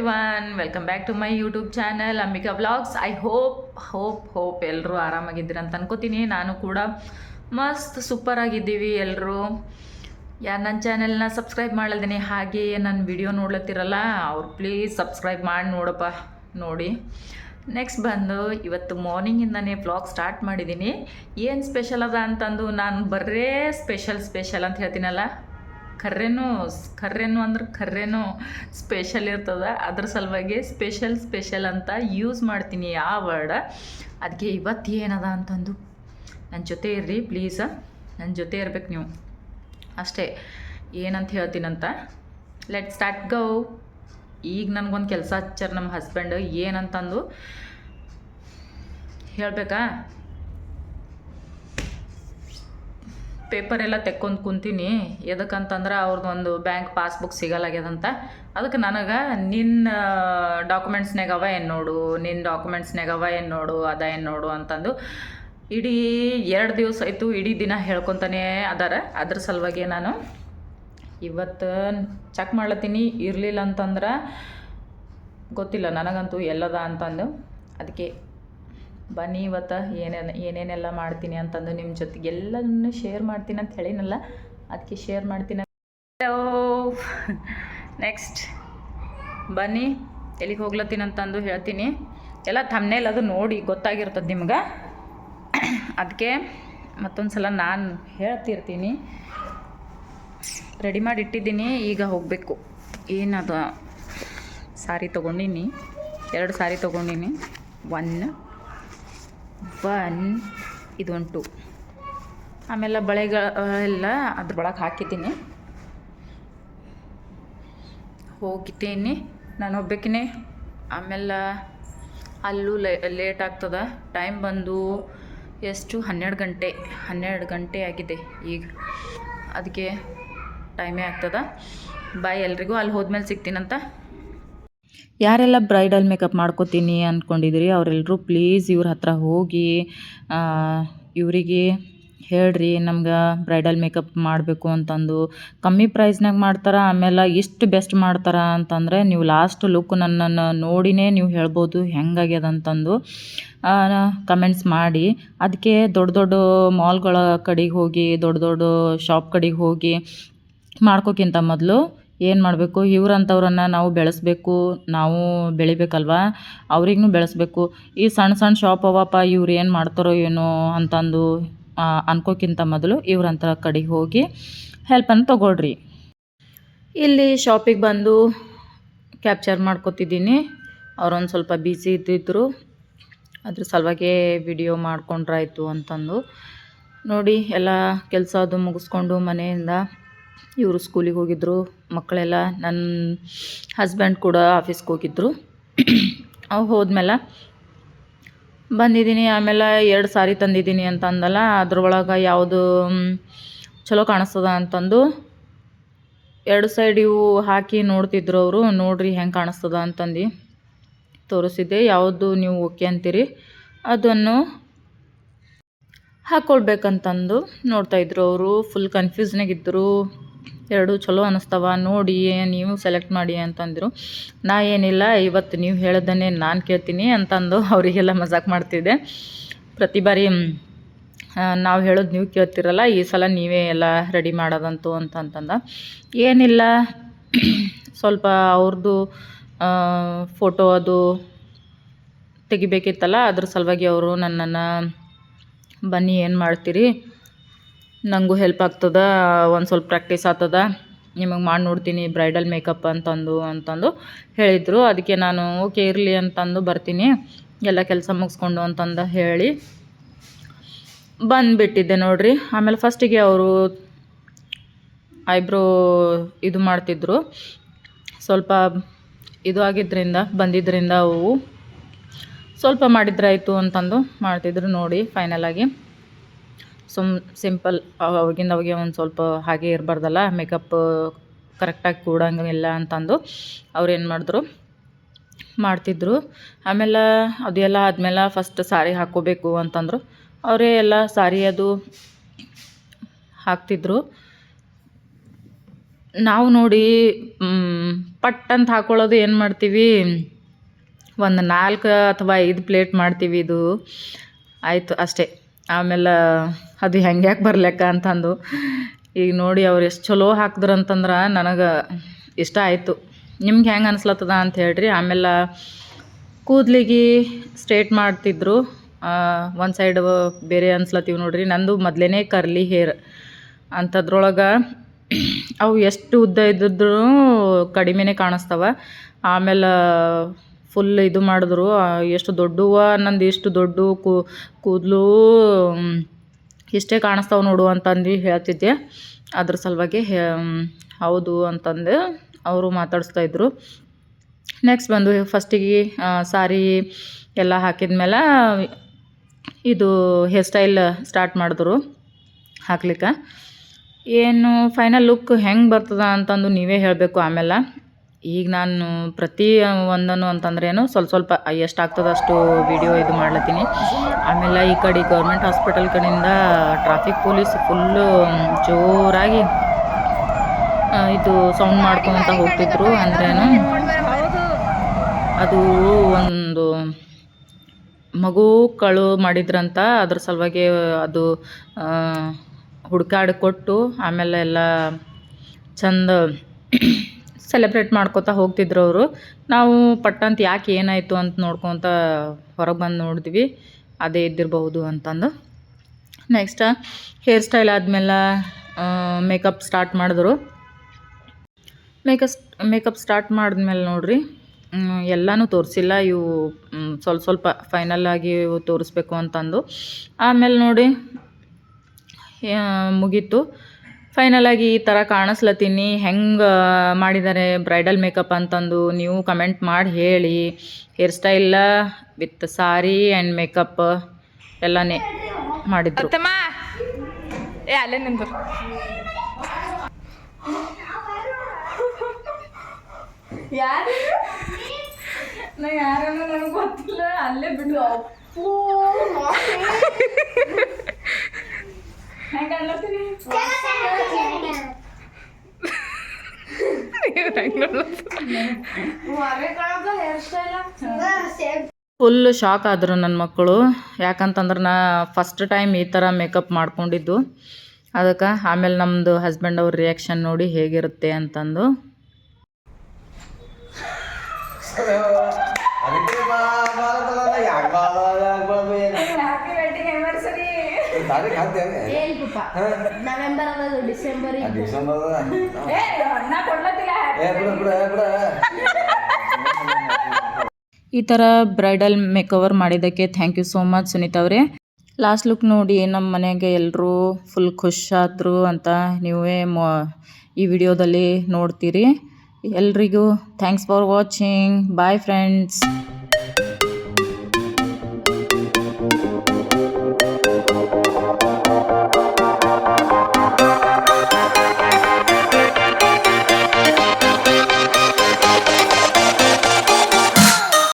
Everyone welcome back to my YouTube channel Ambika vlogs I hope hope hope ಎಲ್ಲರೂ ಆರಾಮಾಗಿದ್ದೀರಿ ಅಂತ ಅನ್ಕೋತೀನಿ. ನಾನು ಕೂಡ ಮಸ್ತ್ ಸೂಪರ್ ಆಗಿದ್ದೀವಿ ಎಲ್ಲರೂ ಯಾರು ನನ್ನ ಚಾನೆಲ್ನ ಸಬ್ಸ್ಕ್ರೈಬ್ ಮಾಡಲ್ದೇನೆ ಹಾಗೆ ನನ್ನ ವಿಡಿಯೋ ನೋಡ್ಲತ್ತಿರಲ್ಲ, ಅವ್ರು ಪ್ಲೀಸ್ ಸಬ್ಸ್ಕ್ರೈಬ್ ಮಾಡಿ ನೋಡಪ್ಪ, ನೋಡಿ. ನೆಕ್ಸ್ಟ್ ಬಂದು ಇವತ್ತು ಮಾರ್ನಿಂಗಿಂದನೇ ಬ್ಲಾಗ್ ಸ್ಟಾರ್ಟ್ ಮಾಡಿದ್ದೀನಿ. ಏನು ಸ್ಪೆಷಲ್ ಅದ ಅಂತಂದು ನಾನು ಬರೇ ಸ್ಪೆಷಲ್ ಸ್ಪೆಷಲ್ ಅಂತ ಹೇಳ್ತೀನಲ್ಲ. ಕರ್ರೇನು ಕರ್ರೇನು ಅಂದ್ರೆ ಕರ್ರೆನೂ ಸ್ಪೆಷಲ್ ಇರ್ತದೆ. ಅದ್ರ ಸಲುವಾಗಿ ಸ್ಪೆಷಲ್ ಸ್ಪೆಷಲ್ ಅಂತ ಯೂಸ್ ಮಾಡ್ತೀನಿ ಆ ವರ್ಡ್ ಅದಕ್ಕೆ ಇವತ್ತು ಏನದ ಅಂತಂದು? ನನ್ನ ಜೊತೆ ಇರ್ರಿ ಪ್ಲೀಸ್ ನನ್ನ ಜೊತೆ ಇರ್ಬೇಕು ನೀವು. ಅಷ್ಟೇ. ಏನಂತ ಹೇಳ್ತೀನಂತ? ಲೆಟ್ ಸ್ಟಾರ್ಟ್ ಗೌ ಈಗ ನನಗೊಂದು ಕೆಲಸ ಹಚ್ಚಾರ ನಮ್ಮ ಹಸ್ಬೆಂಡ್ ಏನಂತಂದು? ಹೇಳಬೇಕಾ? ಪೇಪರ್ ಎಲ್ಲ ತೆಕ್ಕೊಂಡು ಕುಂತೀನಿ. ಎದಕ್ಕಂತಂದ್ರೆ ಅವ್ರದ್ದೊಂದು ಬ್ಯಾಂಕ್ ಪಾಸ್ಬುಕ್ ಸಿಗಲಾಗ್ಯದಂತ. ಅದಕ್ಕೆ ನನಗೆ ನಿನ್ನ ಡಾಕ್ಯುಮೆಂಟ್ಸ್ನಾಗ ಅವ ಏನು ನೋಡು, ನಿನ್ನ ಡಾಕ್ಯುಮೆಂಟ್ಸ್ನಾಗ ಅವ ಏನು ನೋಡು, ಅದ ಏನು ನೋಡು ಅಂತಂದು ಇಡೀ ಎರಡು ದಿವಸ ಆಯಿತು, ಇಡೀ ದಿನ ಹೇಳ್ಕೊತಾನೆ ಅದಾರ. ಅದ್ರ ಸಲುವಾಗಿ ನಾನು ಇವತ್ತು ಚೆಕ್ ಮಾಡ್ಲತ್ತೀನಿ, ಇರಲಿಲ್ಲ ಅಂತಂದ್ರೆ ಗೊತ್ತಿಲ್ಲ, ನನಗಂತೂ ಎಲ್ಲದ ಅಂತಂದು. ಅದಕ್ಕೆ ಬನ್ನಿ ಇವತ್ತು ಏನೇನು ಏನೇನೆಲ್ಲ ಮಾಡ್ತೀನಿ ಅಂತಂದು ನಿಮ್ಮ ಜೊತೆಗೆ ಎಲ್ಲನೂ ಶೇರ್ ಮಾಡ್ತೀನಿ ಅಂತ ಹೇಳಿನಲ್ಲ ಅದಕ್ಕೆ ಶೇರ್ ಮಾಡ್ತೀನಿ. ನೆಕ್ಸ್ಟ್ ಬನ್ನಿ, ಎಲ್ಲಿಗೆ ಹೋಗ್ಲತ್ತೀನಿ ಅಂತಂದು ಹೇಳ್ತೀನಿ. ಎಲ್ಲ ತಮ್ಮನೇಲಿ ಅದು ನೋಡಿ ಗೊತ್ತಾಗಿರ್ತದೆ ನಿಮ್ಗೆ. ಅದಕ್ಕೆ ಮತ್ತೊಂದು ಸಲ ನಾನು ಹೇಳ್ತಿರ್ತೀನಿ. ರೆಡಿ ಮಾಡಿ ಇಟ್ಟಿದ್ದೀನಿ, ಈಗ ಹೋಗಬೇಕು. ಏನದು? ಸಾರಿ ತೊಗೊಂಡಿನಿ. ಎರಡು ಸಾರಿ ತೊಗೊಂಡಿನಿ. ಒನ್ ಒನ್ ಇದೊಂದು ಆಮೇಲೆ ಬಳೆಗಳೆಲ್ಲ ಅದ್ರೊಳಗೆ ಹಾಕಿದ್ದೀನಿ. ಹೋಗಿದ್ದೀನಿ ನಾನು ಹೋಗ್ಬೇಕಿನಿ ಆಮೇಲೆ ಅಲ್ಲೂ ಲೇಟ್ ಆಗ್ತದೆ. ಟೈಮ್ ಬಂದು ಎಷ್ಟು? ಹನ್ನೆರಡು ಗಂಟೆ. ಹನ್ನೆರಡು ಗಂಟೆ ಆಗಿದೆ ಈಗ. ಅದಕ್ಕೆ ಟೈಮೇ ಆಗ್ತದೆ. ಬಾಯ್ ಎಲ್ರಿಗೂ. ಅಲ್ಲಿ ಹೋದ್ಮೇಲೆ ಸಿಗ್ತೀನಂತ. ಯಾರೆಲ್ಲ ಬ್ರೈಡಲ್ ಮೇಕಪ್ ಮಾಡ್ಕೋತೀನಿ ಅಂದ್ಕೊಂಡಿದ್ದೀರಿ ಅವರೆಲ್ಲರೂ ಪ್ಲೀಸ್ ಇವ್ರ ಹತ್ರ ಹೋಗಿ ಇವರಿಗೆ ಹೇಳ್ರಿ ನಮ್ಗೆ ಬ್ರೈಡಲ್ ಮೇಕಪ್ ಮಾಡಬೇಕು ಅಂತಂದು. ಕಮ್ಮಿ ಪ್ರೈಸ್ನಾಗ ಮಾಡ್ತಾರೆ, ಆಮೇಲೆ ಇಷ್ಟು ಬೆಸ್ಟ್ ಮಾಡ್ತಾರೆ ಅಂತಂದರೆ ನೀವು ಲಾಸ್ಟ್ ಲುಕ್ ನನ್ನನ್ನು ನೋಡಿನೇ ನೀವು ಹೇಳ್ಬೋದು ಹೆಂಗಾಗ್ಯದ ಅಂತಂದು ಕಮೆಂಟ್ಸ್ ಮಾಡಿ. ಅದಕ್ಕೆ ದೊಡ್ಡ ದೊಡ್ಡ ಮಾಲ್ಗಳ ಕಡೆಗೆ ಹೋಗಿ, ದೊಡ್ಡ ದೊಡ್ಡ ಶಾಪ್ ಕಡೆಗೆ ಹೋಗಿ ಮಾಡ್ಕೋಕ್ಕಿಂತ ಮೊದಲು ಏನು ಮಾಡಬೇಕು? ಇವ್ರಂಥವ್ರನ್ನು ನಾವು ಬೆಳೆಸ್ಬೇಕು, ನಾವು ಬೆಳಿಬೇಕಲ್ವ? ಅವ್ರಿಗೂ ಬೆಳೆಸ್ಬೇಕು. ಈ ಸಣ್ಣ ಸಣ್ಣ ಶಾಪ್ ಅವಪ್ಪ ಇವ್ರು ಏನು ಮಾಡ್ತಾರೋ ಏನೋ ಅಂತಂದು ಅನ್ಕೋಕ್ಕಿಂತ ಮೊದಲು ಇವ್ರಂಥ ಕಡೆಗೆ ಹೋಗಿ ಹೆಲ್ಪನ್ನು ತೊಗೊಳ್ರಿ. ಇಲ್ಲಿ ಶಾಪಿಗೆ ಬಂದು ಕ್ಯಾಪ್ಚರ್ ಮಾಡ್ಕೋತಿದ್ದೀನಿ. ಅವ್ರೊಂದು ಸ್ವಲ್ಪ ಬ್ಯುಸಿ ಇದ್ದಿದ್ರು. ಅದ್ರ ಸಲುವಾಗಿ ವಿಡಿಯೋ ಮಾಡ್ಕೊಂಡ್ರಾಯ್ತು ಅಂತಂದು. ನೋಡಿ, ಎಲ್ಲ ಕೆಲಸ ಅದು ಮುಗಿಸ್ಕೊಂಡು ಮನೆಯಿಂದ ಇವರು ಸ್ಕೂಲಿಗೆ ಹೋಗಿದ್ದರು ಮಕ್ಕಳೆಲ್ಲ ನನ್ನ ಹಸ್ಬೆಂಡ್ ಕೂಡ ಆಫೀಸ್ಗೆ ಹೋಗಿದ್ದರು ಅವು ಹೋದ್ಮೇಲೆ ಬಂದಿದ್ದೀನಿ, ಆಮೇಲೆ ಎರಡು ಸಾರಿ ತಂದಿದ್ದೀನಿ ಅಂತ ಅಂದಲ್ಲ, ಅದ್ರೊಳಗೆ ಯಾವುದು ಚಲೋ ಕಾಣಿಸ್ತದ ಅಂತಂದು ಎರಡು ಸೈಡ್ ಇವು ಹಾಕಿ ನೋಡ್ತಿದ್ರು ಅವರು, ನೋಡ್ರಿ ಹೆಂಗೆ ಕಾಣಿಸ್ತದ ಅಂತಂದು ತೋರಿಸಿದ್ದೆ, ಯಾವುದು ನೀವು ಓಕೆ ಅಂತೀರಿ ಅದನ್ನು ಹಾಕ್ಕೊಳ್ಬೇಕಂತಂದು ನೋಡ್ತಾಯಿದ್ರು ಅವರು ಫುಲ್ ಕನ್ಫ್ಯೂಸ್ನಾಗಿದ್ದರು ಎರಡು ಚಲೋ ಅನಿಸ್ತವ, ನೋಡಿ ನೀವು ಸೆಲೆಕ್ಟ್ ಮಾಡಿ ಅಂತಂದರು. ನಾ ಏನಿಲ್ಲ, ಇವತ್ತು ನೀವು ಹೇಳೋದನ್ನೇ ನಾನು ಕೇಳ್ತೀನಿ ಅಂತಂದು ಅವರಿಗೆಲ್ಲ ಮಜಾಕ್ ಮಾಡ್ತಿದ್ದೆ. ಪ್ರತಿ ಬಾರಿ ನಾವು ಹೇಳೋದು ನೀವು ಕೇಳ್ತಿರಲ್ಲ, ಈ ಸಲ ನೀವೇ ಎಲ್ಲ ರೆಡಿ ಮಾಡೋದಂತು ಅಂತಂತಂದ ಏನಿಲ್ಲ, ಸ್ವಲ್ಪ ಅವ್ರದ್ದು ಫೋಟೋ ಅದು ತೆಗಿಬೇಕಿತ್ತಲ್ಲ, ಅದ್ರ ಸಲುವಾಗಿ ಅವರು ನನ್ನನ್ನು, ಬನ್ನಿ ಏನು ಮಾಡ್ತೀರಿ? ನನಗೂ ಹೆಲ್ಪ್ ಆಗ್ತದೆ, ಒಂದು ಸ್ವಲ್ಪ ಪ್ರಾಕ್ಟೀಸ್ ಆಗ್ತದ. ನಿಮಗೆ ಮಾಡಿ ನೋಡ್ತೀನಿ ಬ್ರೈಡಲ್ ಮೇಕಪ್ ಅಂತಂದು ಅಂತಂದು ಹೇಳಿದರು. ಅದಕ್ಕೆ ನಾನು ಓಕೆ ಇರಲಿ ಅಂತಂದು ಬರ್ತೀನಿ. ಎಲ್ಲ ಕೆಲಸ ಮುಗಿಸ್ಕೊಂಡು ಅಂತಂದು ಹೇಳಿ ಬಂದುಬಿಟ್ಟಿದ್ದೆ ನೋಡಿರಿ. ಆಮೇಲೆ ಫಸ್ಟಿಗೆ ಅವರು ಐಬ್ರೋ ಇದು ಮಾಡ್ತಿದ್ರು. ಸ್ವಲ್ಪ ಇದು ಆಗಿದ್ದರಿಂದ ಬಂದಿದ್ದರಿಂದ ಅವು ಸ್ವಲ್ಪ ಮಾಡಿದ್ರಾಯಿತು ಅಂತಂದು ಮಾಡ್ತಿದ್ರು ನೋಡಿ ಫೈನಲಾಗಿ ಸುಮ್ ಸಿಂಪಲ್ ಅವಾಗಿಂದ ಅವಾಗೆ ಒಂದು ಸ್ವಲ್ಪ ಹಾಗೆ ಇರಬಾರ್ದಲ್ಲ ಮೇಕಪ್ ಕರೆಕ್ಟಾಗಿ ಕೂಡಂಗಿಲ್ಲ ಅಂತಂದು ಅವ್ರು ಏನು ಮಾಡಿದ್ರು, ಮಾಡ್ತಿದ್ರು. ಆಮೇಲೆ ಅದೆಲ್ಲ ಆದಮೇಲೆ ಫಸ್ಟ್ ಸಾರಿ ಹಾಕ್ಕೋಬೇಕು ಅಂತಂದರು. ಅವರೇ ಎಲ್ಲ ಸಾರಿ ಅದು ಹಾಕ್ತಿದ್ರು. ನಾವು ನೋಡಿ ಪಟ್ ಅಂತ ಹಾಕ್ಕೊಳ್ಳೋದು ಏನು ಮಾಡ್ತೀವಿ, ಒಂದು ನಾಲ್ಕು ಅಥವಾ ಐದು ಪ್ಲೇಟ್ ಮಾಡ್ತೀವಿ ಇದು. ಆಯಿತು, ಅಷ್ಟೇ. ಆಮೇಲೆ ಅದು ಹೆಂಗೆ ಯಾಕೆ ಬರ್ಲೆಕ್ಕ ಅಂತಂದು. ಈಗ ನೋಡಿ ಅವ್ರು ಎಷ್ಟು ಚಲೋ ಹಾಕಿದ್ರು ಅಂತಂದ್ರೆ ನನಗೆ ಇಷ್ಟ ಆಯಿತು. ನಿಮ್ಗೆ ಹೆಂಗೆ ಅನಿಸ್ಲತ್ತದ ಅಂತ ಹೇಳ್ರಿ. ಆಮೇಲೆ ಕೂದಲಿಗೆ ಸ್ಟ್ರೇಟ್ ಮಾಡ್ತಿದ್ರು. ಒಂದು ಸೈಡ್ ಬೇರೆ ಅನ್ಸ್ಲತ್ತೀವಿ ನೋಡ್ರಿ. ನಂದು ಮೊದಲೇ ಕರ್ಲಿ ಹೇರ್ ಅಂಥದ್ರೊಳಗೆ ಅವು ಎಷ್ಟು ಉದ್ದ ಇದ್ದಿದ್ರೂ ಕಡಿಮೆನೇ ಕಾಣಿಸ್ತಾವ. ಆಮೇಲೆ ಫುಲ್ ಇದು ಮಾಡಿದ್ರು. ಎಷ್ಟು ದೊಡ್ಡವ ನಂದು ಇಷ್ಟು ದೊಡ್ಡ ಕೂದಲು ಇಷ್ಟೇ ಕಾಣಿಸ್ತಾವೆ ನೋಡು ಅಂತಂದು ಹೇಳ್ತಿದ್ದೆ. ಅದ್ರ ಸಲುವಾಗಿ ಹೌದು ಅಂತಂದು ಅವರು ಮಾತಾಡಿಸ್ತಾ ಇದ್ರು. ನೆಕ್ಸ್ಟ್ ಬಂದು ಫಸ್ಟಿಗೆ ಸಾರಿ ಎಲ್ಲ ಹಾಕಿದ್ಮೇಲೆ ಇದು ಹೇರ್ ಸ್ಟೈಲ್ ಸ್ಟಾರ್ಟ್ ಮಾಡಿದ್ರು ಹಾಕ್ಲಿಕ್ಕೆ. ಏನು ಫೈನಲ್ ಲುಕ್ ಹೆಂಗೆ ಬರ್ತದ ಅಂತಂದು ನೀವೇ ಹೇಳಬೇಕು ಆಮೇಲೆ. ಈಗ ನಾನು ಪ್ರತಿ ಒಂದನ್ನು ಅಂತಂದ್ರೇನು ಸ್ವಲ್ಪ ಸ್ವಲ್ಪ ಎಷ್ಟು ಆಗ್ತದೆ ಅಷ್ಟು ವಿಡಿಯೋ ಇದು ಮಾಡ್ಲತ್ತೀನಿ. ಆಮೇಲೆ ಈ ಕಡೆ ಗೌರ್ಮೆಂಟ್ ಹಾಸ್ಪಿಟಲ್ ಕಡೆಯಿಂದ ಟ್ರಾಫಿಕ್ ಪೊಲೀಸ್ ಫುಲ್ಲು ಜೋರಾಗಿ ಇದು ಸೌಂಡ್ ಮಾಡ್ಕೊತ ಹೋಗ್ತಿದ್ರು ಅಂದ್ರೇನು ಅದು ಒಂದು ಮಗು ಕಳು ಮಾಡಿದ್ರಂತ ಅದ್ರ ಸಲುವಾಗಿ ಅದು ಹುಡ್ಕಾಡಿ ಕೊಟ್ಟು ಆಮೇಲೆ ಎಲ್ಲ ಚಂದ ಸೆಲೆಬ್ರೇಟ್ ಮಾಡ್ಕೋತಾ ಹೋಗ್ತಿದ್ರು ಅವರು. ನಾವು ಪಟ್ಟಂತ ಯಾಕೆ ಏನಾಯಿತು ಅಂತ ನೋಡ್ಕೊತ ಹೊರಗೆ ಬಂದು ನೋಡಿದ್ವಿ. ಅದೇ ಇದ್ದಿರಬಹುದು ಅಂತಂದು. ನೆಕ್ಸ್ಟ್ ಹೇರ್ ಸ್ಟೈಲ್ ಆದಮೇಲೆ ಮೇಕಪ್ ಸ್ಟಾರ್ಟ್ ಮಾಡಿದ್ರು. ಮೇಕಪ್ ಮೇಕಪ್ ಸ್ಟಾರ್ಟ್ ಮಾಡಿದ್ಮೇಲೆ ನೋಡ್ರಿ ಎಲ್ಲನೂ ತೋರಿಸಿಲ್ಲ. ಇವು ಸ್ವಲ್ಪ ಸ್ವಲ್ಪ ಫೈನಲ್ ಆಗಿ ಇವು ತೋರಿಸ್ಬೇಕು ಅಂತಂದು. ಆಮೇಲೆ ನೋಡಿ ಮುಗೀತು. ಫೈನಲ್ ಆಗಿ ಈ ಥರ ಕಾಣಿಸ್ಲತ್ತೀನಿ. ಹೆಂಗೆ ಮಾಡಿದ್ದಾರೆ ಬ್ರೈಡಲ್ ಮೇಕಪ್ ಅಂತಂದು ನೀವು ಕಮೆಂಟ್ ಮಾಡಿ ಹೇಳಿ. Hair style with sari and makeup ಎಲ್ಲನೇ ಮಾಡಿದ್ರು. ಯಾರು? ನಾ ಯಾರನ್ನ ನನಗೆ ಗೊತ್ತಿಲ್ಲ. ಅಲ್ಲೇ ಬಿಡು. ಫುಲ್ ಶಾಕ್ ಆದರು ನನ್ನ ಮಕ್ಕಳು. ಯಾಕಂತಂದ್ರೆ ನಾ ಫಸ್ಟ್ ಟೈಮ್ ಈ ಥರ ಮೇಕಪ್ ಮಾಡ್ಕೊಂಡಿದ್ದು. ಅದಕ್ಕೆ ಆಮೇಲೆ ನಮ್ಮದು ಹಸ್ಬೆಂಡ್ ಅವ್ರ ರಿಯಾಕ್ಷನ್ ನೋಡಿ ಹೇಗಿರುತ್ತೆ ಅಂತಂದು. ನವೆಂಬರ್ ಅದ ಡಿಸೆಂಬರ್ ಡಿಸೆಂಬರ್ ಏ ಅಣ್ಣ ಕೊಡ್ಲತ್ತಿಲ್ಲ. ಏ ಬಿಡ ಬಿಡ ಬಿಡ ಈ ಥರ ಬ್ರೈಡಲ್ ಮೇಕವರ್ ಮಾಡಿದ್ದಕ್ಕೆ thank you so much Sunita ಅವರೇ. ಲಾಸ್ಟ್ ಲುಕ್ ನೋಡಿ ನಮ್ಮ ಮನೆಗೆ ಎಲ್ಲರೂ ಫುಲ್ ಖುಷಾದ್ರು ಅಂತ ನೀವೇ ಮೊ ಈ ವಿಡಿಯೋದಲ್ಲಿ ನೋಡ್ತೀರಿ. ಎಲ್ರಿಗೂ thanks for watching bye friends